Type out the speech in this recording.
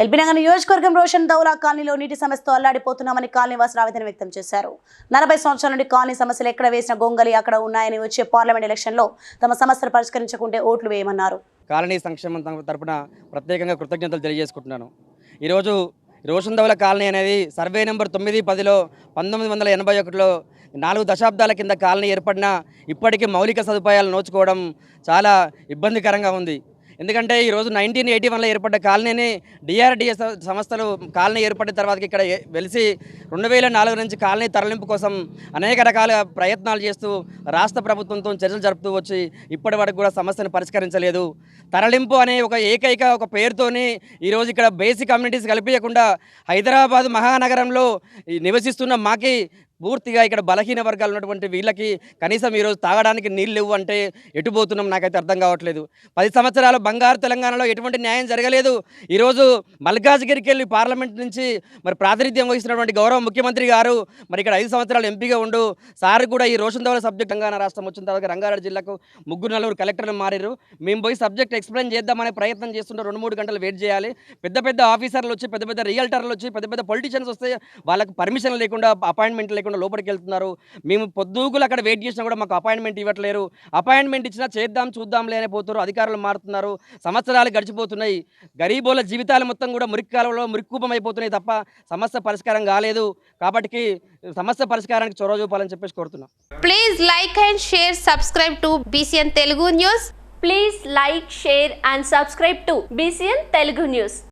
ఎల్బీనగర్ నియోజకవర్గం రోషన్ దౌలా కాలనీలో నీటి సమస్యతో అల్లాడిపోతున్నామని కాలనీవాసులు ఆవేదన వ్యక్తం చేశారు. నలభై సంవత్సరాల నుండి కాలనీ సమస్యలు ఎక్కడ వేసిన గొంగలి అక్కడ ఉన్నాయని వచ్చే పార్లమెంట్ ఎలక్షన్లో తమ సమస్యలు పరిష్కరించకుంటే ఓట్లు వేయమన్నారు. కాలనీ సంక్షేమం త- తరపున ప్రత్యేకంగా కృతజ్ఞతలు తెలియజేసుకుంటున్నాను. ఈరోజు రోషన్ దౌల కాలనీ అనేది సర్వే నెంబర్ తొమ్మిది పదిలో పంతొమ్మిది వందల ఎనభై ఒకటిలో నాలుగు దశాబ్దాల కింద కాలనీ ఏర్పడిన ఇప్పటికీ మౌలిక సదుపాయాలు నోచుకోవడం చాలా ఇబ్బందికరంగా ఉంది. ఎందుకంటే ఈరోజు నైన్టీన్ ఎయిటీ వన్లో ఏర్పడ్డ కాలనీని డిఆర్డిఎస్ సంస్థలు కాలనీ ఏర్పడిన తర్వాత ఇక్కడ వెలిసి రెండు వేల నాలుగు నుంచి కాలనీ తరలింపు కోసం అనేక రకాల ప్రయత్నాలు చేస్తూ రాష్ట్ర ప్రభుత్వంతో చర్చలు జరుపుతూ వచ్చి ఇప్పటి వరకు కూడా సమస్యను పరిష్కరించలేదు. తరలింపు అనే ఒక ఏకైక ఒక పేరుతోని ఈరోజు ఇక్కడ బేసిక్ కమ్యూనిటీస్ కల్పించకుండా హైదరాబాద్ మహానగరంలో ఈ నివసిస్తున్న మాకి పూర్తిగా ఇక్కడ బలహీన వర్గాలు ఉన్నటువంటి వీళ్ళకి కనీసం ఈరోజు తాగడానికి నీళ్ళు లేవు అంటే ఎటు పోతున్నాం నాకైతే అర్థం కావట్లేదు. పది సంవత్సరాలు బంగారు తెలంగాణలో ఎటువంటి న్యాయం జరగలేదు. ఈరోజు మల్కాజ్గిరికి వెళ్ళి పార్లమెంట్ నుంచి మరి ప్రాతినిధ్యం వహిస్తున్నటువంటి గౌరవ ముఖ్యమంత్రి గారు మరి ఇక్కడ ఐదు సంవత్సరాలు ఎంపీగా ఉండు. సార్ కూడా ఈ రోషన్ దౌల సబ్జెక్ట్ తెలంగాణ రాష్ట్రం వచ్చిన తర్వాత రంగారెడ్డి జిల్లాకు ముగ్గురు నలుగురు కలెక్టర్లు మారారు. మేము పోయి సబ్జెక్ట్ ఎక్స్ప్లెయిన్ చేద్దామనే ప్రయత్నం చేస్తుంటే రెండు మూడు గంటలు వెయిట్ చేయాలి. పెద్ద పెద్ద ఆఫీసర్లు వచ్చి పెద్ద పెద్ద రియల్టర్లు వచ్చి పెద్ద పెద్ద పొలిటీషియన్స్ వస్తే వాళ్ళకి పర్మిషన్ లేకుండా అపాయింట్మెంట్ లేకుండా లోపలికి వెళ్తున్నారు మేము పొద్దుగులు అక్కడ వెయిట్ చేసినా కూడా మాకు అపాయింట్మెంట్ ఇవ్వట్లేరు. అపాయింట్మెంట్ ఇచ్చినా చేద్దాం చూద్దాంలే అనిపోతున్నారు అధికారులు మారుతున్నారు. సంవత్సరాలు గడిచిపోతున్నాయి. గరీబోల జీవితాలు మొత్తం కూడా మురికి కాలంలో మురిక్కుపం అయిపోతున్నాయి తప్ప సమస్య పరిష్కారం కాలేదు. కాబట్టి సమస్య పరిష్కారానికి చొరవ చూపాలని చెప్పేసి కోరుతున్నాం. Please like and share subscribe to BCN Telugu news please like share and subscribe to BCN Telugu news